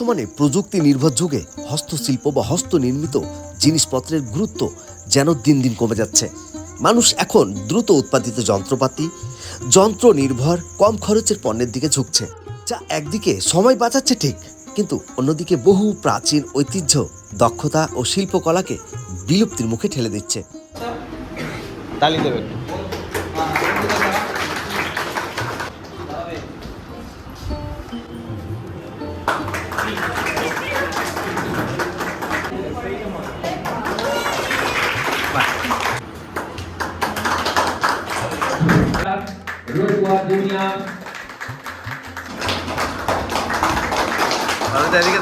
বর্তমানে প্রযুক্তি নির্ভর যুগে হস্তশিল্প বা হস্তনির্মিত জিনিসপত্রের গুরুত্ব যেন দিন দিন কমে যাচ্ছে। মানুষ এখন দ্রুত উৎপাদিত যন্ত্রপাতি, যন্ত্র নির্ভর, কম খরচের পণ্যের দিকে ঝুঁকছে, যা একদিকে সময় বাঁচাচ্ছে ঠিক, কিন্তু অন্যদিকে বহু প্রাচীন ঐতিহ্য, দক্ষতা ও শিল্পকলাকে বিলুপ্তির মুখে ঠেলে দিচ্ছে। তালি দেবেন।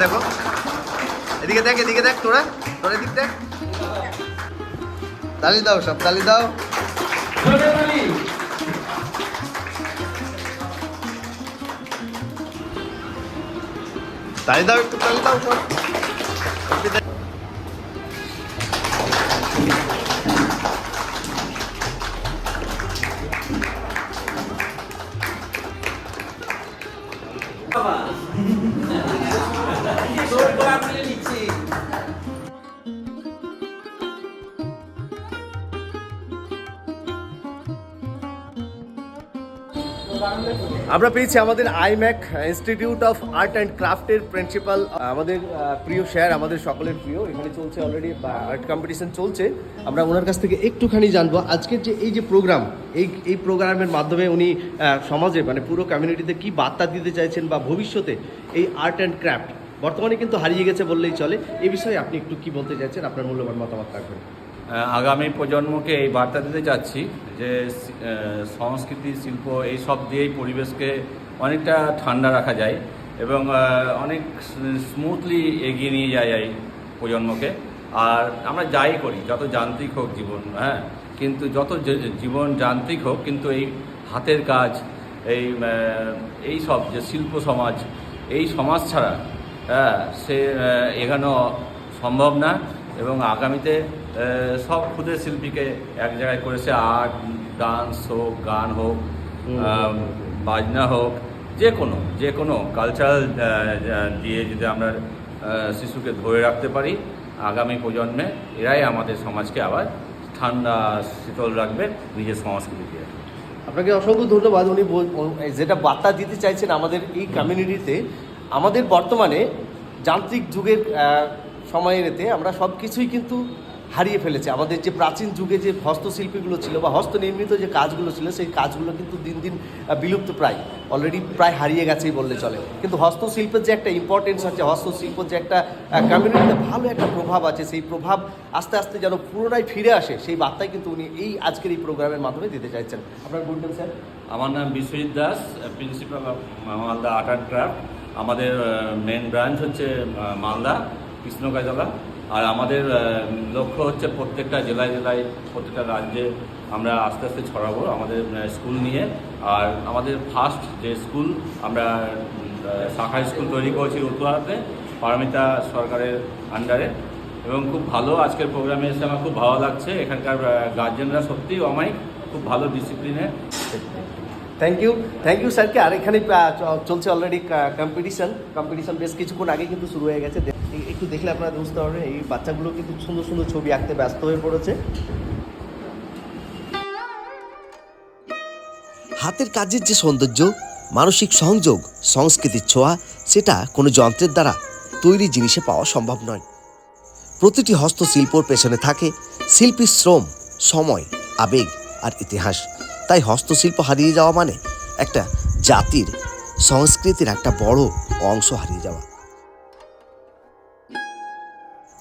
দেখো। এদিকে দেখ এদিকে দেখ তোরা। তোরা এদিক দেখ। তালি দাও সব, তালি দাও। তালি দাও একটু, তালি দাও সব। আমরা পেয়েছি আমাদের IMAC institute of art and ক্রাফটের principal আমাদের প্রিয় স্যার, আমাদের সকলের প্রিয়। এখানে চলছে অলরেডি আর্ট কম্পিটিশন চলছে। আমরা ওনার কাছ থেকে একটুখানি জানব। আজকের যে এই যে প্রোগ্রাম এই এই প্রোগ্রামের মাধ্যমে উনি সমাজে মানে পুরো কমিউনিটিতে কি বার্তা দিতে চাইছেন বা ভবিষ্যতে এই আর্ট অ্যান্ড ক্রাফট বর্তমানে কিন্তু হারিয়ে গেছে বললেই চলে। এ বিষয়ে আপনি একটু কি বলতে চাইছেন? আপনার মূল্যবান মতামত রাখবেন। আগামী প্রজন্মকে এই বার্তা দিতে চাচ্ছি যে সংস্কৃতি, শিল্প এই সব দিয়েই পরিবেশকে অনেকটা ঠান্ডা রাখা যায় এবং অনেক স্মুথলি এগিয়ে নিয়ে যায় এই প্রজন্মকে। আর আমরা যাই করি, যত যান্ত্রিক হোক জীবন হ্যাঁ? কিন্তু যত জীবন যান্ত্রিক হোক, কিন্তু এই হাতের কাজ, এই এই সব যে শিল্প সমাজ, এই সমাজ ছাড়া হ্যাঁ সে এগানো সম্ভব না এবং আগামীতে সব ক্ষুদ্র শিল্পীকে এক জায়গায় করেছে আর্ট ডান্স হোক গান হোক বাজনা হোক যে কোনো যে কোনো কালচারাল দিয়ে যদি আমরা শিশুকে ধরে রাখতে পারি আগামী প্রজন্মে এরাই আমাদের সমাজকে আবার ঠান্ডা শীতল রাখবে নিজের সংস্কৃতিকে আপনাকে অসংখ্য ধন্যবাদ। উনি যেটা বার্তা দিতে চাইছেন আমাদের এই কমিউনিটিতে আমাদের বর্তমানে যান্ত্রিক যুগের সময়ের এতে আমরা সব কিছুই কিন্তু হারিয়ে ফেলেছে। আমাদের যে প্রাচীন যুগে যে হস্তশিল্পীগুলো ছিল বা হস্তনির্মিত যে কাজগুলো ছিল, সেই কাজগুলো কিন্তু দিন দিন বিলুপ্ত প্রায় অলরেডি প্রায় হারিয়ে গেছেই বললে চলে। কিন্তু হস্তশিল্পের যে একটা ইম্পর্টেন্স আছে, হস্তশিল্পের যে একটা কমিউনিটিতে ভালো একটা প্রভাব আছে, সেই প্রভাব আস্তে আস্তে যেন পুনরায় ফিরে আসে, সেই বার্তাই কিন্তু উনি এই আজকের এই প্রোগ্রামের মাধ্যমে দিতে চাইছেন। আপনার বলবেন স্যার? আমার নাম Biswajit Das principal Malda art and craft আমাদের মেন ব্রাঞ্চ হচ্ছে মালদা, কৃষ্ণকাজলা। আর আমাদের লক্ষ্য হচ্ছে প্রত্যেকটা জেলায় জেলায় প্রত্যেকটা রাজ্যে আমরা আস্তে আস্তে ছড়াবো আমাদের স্কুল নিয়ে। আর আমাদের ফার্স্ট যে স্কুল আমরা শাখা স্কুল তৈরি করেছি উত্তরাতে পারমিতা সরকারের আন্ডারে এবং খুব ভালো আজকের প্রোগ্রামে এসে আমার খুব ভালো লাগছে। এখানকার গার্জেনরা সত্যিই অমায়িক, খুব ভালো ডিসিপ্লিনে থ্যাংক ইউ থ্যাংক ইউ স্যারকে আর এখানে চলছে অলরেডি কম্পিটিশন কম্পিটিশন বেশ কিছুক্ষণ আগে কিন্তু শুরু হয়ে গেছে। একটু দেখলে আপনারা বুঝতে পারবেন, এই বাচ্চাগুলো কিন্তু সুন্দর সুন্দর ছবি আঁকতে ব্যস্ত হয়ে পড়েছে। হাতের কাজের যে সৌন্দর্য, মানসিক সংযোগ, সংস্কৃতির ছোঁয়া, সেটা কোনো যন্ত্রের দ্বারা তৈরি জিনিসে পাওয়া সম্ভব নয়। প্রতিটি হস্তশিল্পর পেছনে থাকে শিল্পীর শ্রম, সময়, আবেগ আর ইতিহাস। তাই হস্তশিল্প হারিয়ে যাওয়া মানে একটা জাতির, সংস্কৃতির একটা বড় অংশ হারিয়ে যাওয়া।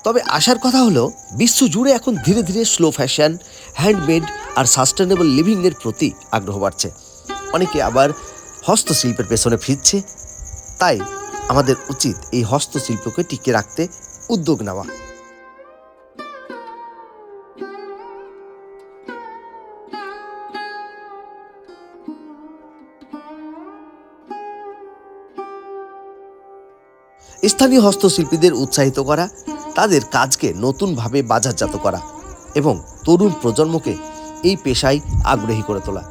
তবে আসার কথা হলো, বিশ্ব জুড়ে এখন ধীরে ধীরে স্লো ফ্যাশন হ্যান্ডমেড আর সাস্টেনেবল লিভিংয়ের প্রতি আগ্রহ বাড়ছে। অনেকে আবার হস্তশিল্পের পেছনে ফিরছে। তাই আমাদের উচিত এই হস্তশিল্পকে টিকে রাখতে উদ্যোগ নেওয়া। স্থানীয় হস্তশিল্পীদের উৎসাহিত করা তাদের কাজকে নতুনভাবে বাজারজাত করা এবং তরুণ প্রজন্মকে এই পেশায় আগ্রহী করে তোলা।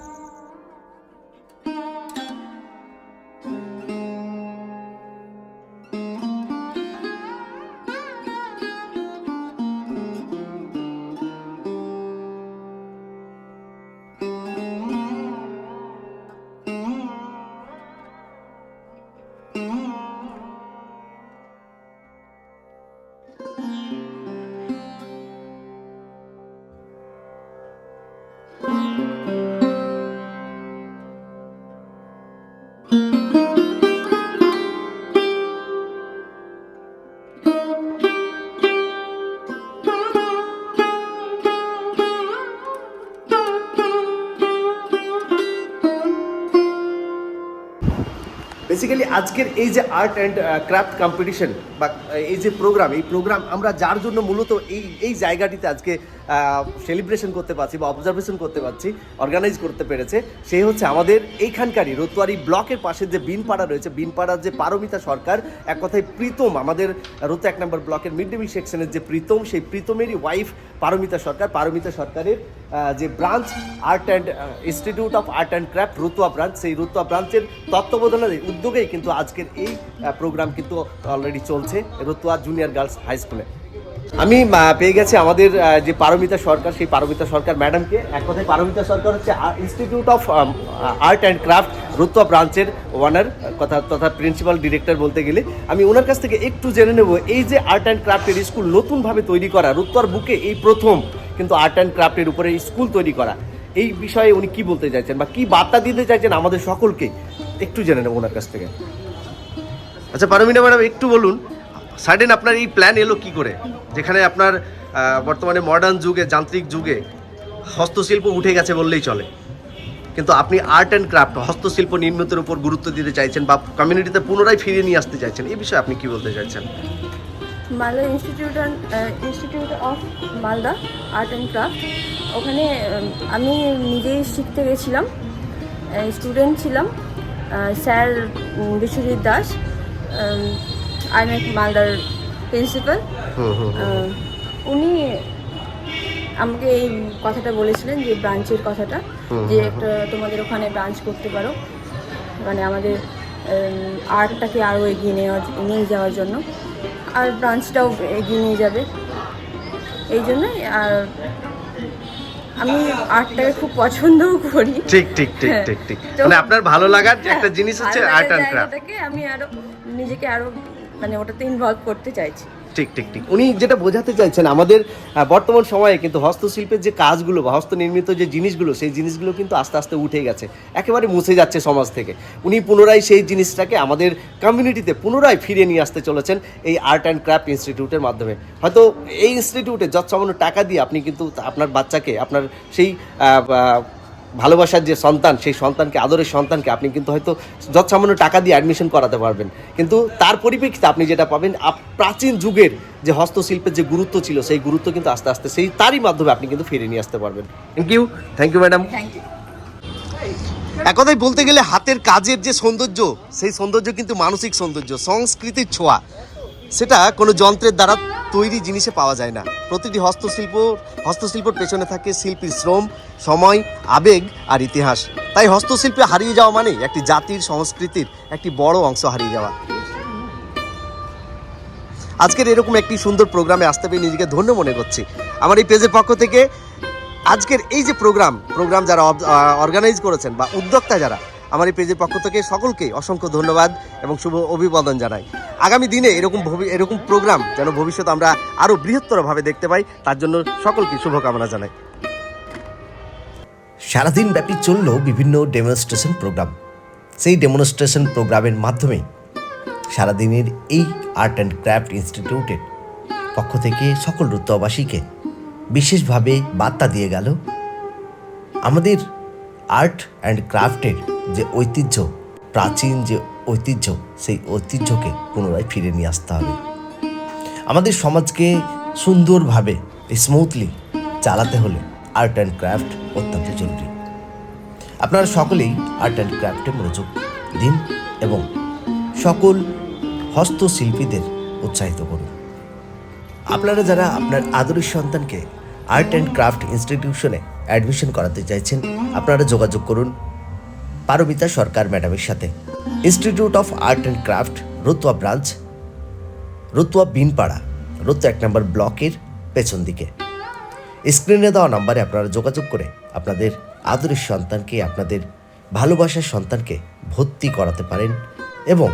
আজকের এই যে আর্ট অ্যান্ড ক্রাফট কম্পিটিশন বা এই যে প্রোগ্রাম, এই প্রোগ্রাম আমরা যার জন্য মূলত এই এই জায়গাটিতে আজকে সেলিব্রেশন করতে পারছি বা অবজারভেশন করতে পারছি অর্গানাইজ করতে পেরেছে সেই হচ্ছে আমাদের এইখানকারই রতুয়ারি ব্লকের পাশে যে বিনপাড়া রয়েছে, বিনপাড়ার যে পারমিতা সরকার, এক কথায় প্রীতম, আমাদের রত এক নম্বর ব্লকের মিড ডে মিল সেকশনের যে প্রীতম, সেই প্রীতমেরই ওয়াইফ পারমিতা সরকার, পারমিতা সরকারের যে branch art and institute of art and craft Ratua branch সেই রতুয়া ব্রাঞ্চের তত্ত্বাবধানের উদ্যোগেই কিন্তু আজকের এই প্রোগ্রাম কিন্তু অলরেডি চলছে, রতুয়া জুনিয়র গার্লস হাই স্কুলে আমি পেয়ে গেছি আমাদের যে পারমিতা সরকার, সেই পারমিতা সরকার ম্যাডামকে এক কথায় পারমিতা সরকার হচ্ছে institute of art and craft Ratua ব্রাঞ্চের ওয়ানার কথা তথা প্রিন্সিপাল ডিরেক্টর বলতে গেলে। আমি ওনার কাছ থেকে একটু জেনে নেব, এই যে আর্ট অ্যান্ড ক্রাফটের স্কুল নতুনভাবে তৈরি করা রুত্তার বুকে এই প্রথম কিন্তু আর্ট অ্যান্ড ক্রাফটের উপরে স্কুল তৈরি করা, এই বিষয়ে উনি কি বলতে চাইছেন বা কি বার্তা দিতে চাইছেন আমাদের সকলকে? একটু জেনে নেব ওনার কাছ থেকে। আচ্ছা পারমিনা ম্যাডাম, একটু বলুন সাডেন আপনার এই প্ল্যান এলো কি করে? যেখানে আপনার বর্তমানে মডার্ন যুগে, যান্ত্রিক যুগে হস্তশিল্প উঠে গেছে বললেই চলে। কিন্তু আপনি আর্ট অ্যান্ড ক্রাফট হস্তশিল্প নির্মিতের উপর গুরুত্ব দিতে চাইছেন বা কমিউনিটিতে পুনরায় ফিরিয়ে নিয়ে আসতে চাইছেন, এই বিষয়ে আপনি কি বলতে চাইছেন? Malda institute institute of Malda art and craft ওখানে আমি নিজেই শিখতে গেছিলাম স্টুডেন্ট ছিলাম। Sir Biswajit Das I am মালদার প্রিন্সিপাল উনি আমাকে এই কথাটা বলেছিলেন যে ব্রাঞ্চের কথাটা যে একটা তোমাদের ওখানে ব্রাঞ্চ করতে পারো। মানে আমাদের আর্টটাকে আরও এগিয়ে নেওয়া নিয়ে যাওয়ার জন্য। আর ব্রাঞ্চটাও এগিয়ে নিয়ে যাবে। এই জন্যই আর আমি আর্টটাকে খুব পছন্দও করি। ঠিক ঠিক ঠিক হ্যাঁ। ঠিক ঠিক। মানে আপনার ভালো লাগার একটা হ্যাঁ, জিনিস হচ্ছে আর্ট অ্যান্ড ক্রাফট আমি আরও নিজেকে আরও মানে ওটাতে ইনভলভ করতে চাইছি। ঠিক ঠিক ঠিক। উনি যেটা বোঝাতে চাইছেন, আমাদের বর্তমান সময়ে কিন্তু হস্তশিল্পের যে কাজগুলো বা হস্তনির্মিত যে জিনিসগুলো, সেই জিনিসগুলো কিন্তু আস্তে আস্তে উঠে গেছে। একেবারে মুছে যাচ্ছে সমাজ থেকে। উনি পুনরায় সেই জিনিসটাকে আমাদের কমিউনিটিতে পুনরায় ফিরিয়ে নিয়ে আসতে চলেছেন এই আর্ট অ্যান্ড ক্রাফট ইনস্টিটিউটের মাধ্যমে। হয়তো এই ইনস্টিটিউটে যত সামান্য টাকা দিয়ে আপনি কিন্তু আপনার বাচ্চাকে, আপনার সেই ভালোবাসার যে সন্তান সেই সন্তানকে আদরের সন্তানকে আপনি কিন্তু হয়তো যত সামান্য টাকা দিয়ে অ্যাডমিশন করাতে পারবেন। কিন্তু তার পরিপ্রেক্ষিতে আপনি যেটা পাবেন প্রাচীন যুগের যে হস্তশিল্পের যে গুরুত্ব ছিল সেই গুরুত্ব কিন্তু আস্তে আস্তে সেই তারই মাধ্যমে আপনি কিন্তু ফিরে নিয়ে আসতে পারবেন। Thank you thank you madam thank you এক কথায় বলতে গেলে হাতের কাজের যে সৌন্দর্য সেই সৌন্দর্য কিন্তু মানসিক সৌন্দর্য সংস্কৃতির ছোঁয়া। সেটা কোনো যন্ত্রের দ্বারা তৈরি জিনিসে পাওয়া যায় না। প্রতিটি হস্তশিল্প, হস্তশিল্পর পেছনে থাকে শিল্পীর শ্রম, সময়, আবেগ আর ইতিহাস। তাই হস্তশিল্পে হারিয়ে যাওয়া মানে একটি জাতির সংস্কৃতির একটি বড় অংশ হারিয়ে যাওয়া। আজকের এরকম একটি সুন্দর প্রোগ্রামে আসতে পেরে নিজেকে ধন্য মনে করছি। আমার এই পেজের পক্ষ থেকে আজকের এই যে প্রোগ্রাম প্রোগ্রাম যারা অর্গানাইজ করেছেন বা উদ্যোক্তা যারা আমার এই পেজের পক্ষ থেকে সকলকে অসংখ্য ধন্যবাদ এবং শুভ অভিবাদন জানাই। আগামী দিনে এরকম এরকম প্রোগ্রাম যেন ভবিষ্যতে আমরা আরও বৃহত্তরভাবে দেখতে পাই, তার জন্য সকলকে শুভকামনা জানাই। সারাদিন ব্যাপী চলল বিভিন্ন ডেমনস্ট্রেশন প্রোগ্রাম সেই ডেমনস্ট্রেশন প্রোগ্রামের মাধ্যমে সারাদিনের এই আর্ট অ্যান্ড ক্রাফট ইনস্টিটিউটের পক্ষ থেকে সকল রুত্তবাসীকে বিশেষভাবে বার্তা দিয়ে গেল, আমাদের আর্ট অ্যান্ড ক্রাফটের যে ঐতিহ্য, প্রাচীন যে ঐতিহ্য, সেই ঐতিহ্যকে পুনরায় ফিরে নিয়ে আসতে হবে। আমাদের সমাজকে সুন্দরভাবে স্মুথলি চালাতে হলে আর্ট অ্যান্ড ক্রাফট অত্যন্ত জরুরি। আপনারা সকলেই আর্ট অ্যান্ড ক্রাফটে মনোযোগ দিন এবং সকল হস্তশিল্পীদের উৎসাহিত করুন। আপনারা যারা আপনার আদরের সন্তানকে আর্ট অ্যান্ড ক্রাফট ইনস্টিটিউশনে অ্যাডমিশন করাতে চাইছেন, আপনারা যোগাযোগ করুন। পারমিতা সরকার ম্যাডামের সাথে। Institute of art and craft Ratua branch, Ratua Binpara, Ratua এক নম্বর ব্লকের পেছন দিকে। স্ক্রিনে দেওয়া নাম্বারে আপনারা যোগাযোগ করে আপনাদের আদরের সন্তানকে, আপনাদের ভালোবাসার সন্তানকে ভর্তি করাতে পারেন এবং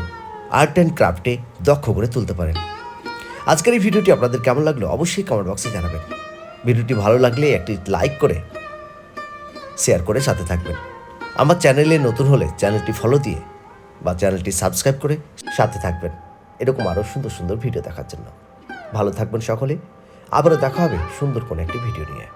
আর্ট অ্যান্ড ক্রাফটে দক্ষ করে তুলতে পারেন। আজকের এই ভিডিওটি আপনাদের কেমন লাগল অবশ্যই কমেন্ট বক্সে জানাবেন। ভিডিওটি ভালো লাগলে একটি লাইক করে শেয়ার করে সাথে থাকবেন। আমার চ্যানেলে নতুন হলে চ্যানেলটি ফলো দিয়ে বা চ্যানেলটি সাবস্ক্রাইব করে সাথে থাকবেন। এরকম আরও সুন্দর সুন্দর ভিডিও দেখার জন্য। ভালো থাকবেন সকলে। আবারও দেখা হবে সুন্দর কোনো একটি ভিডিও নিয়ে।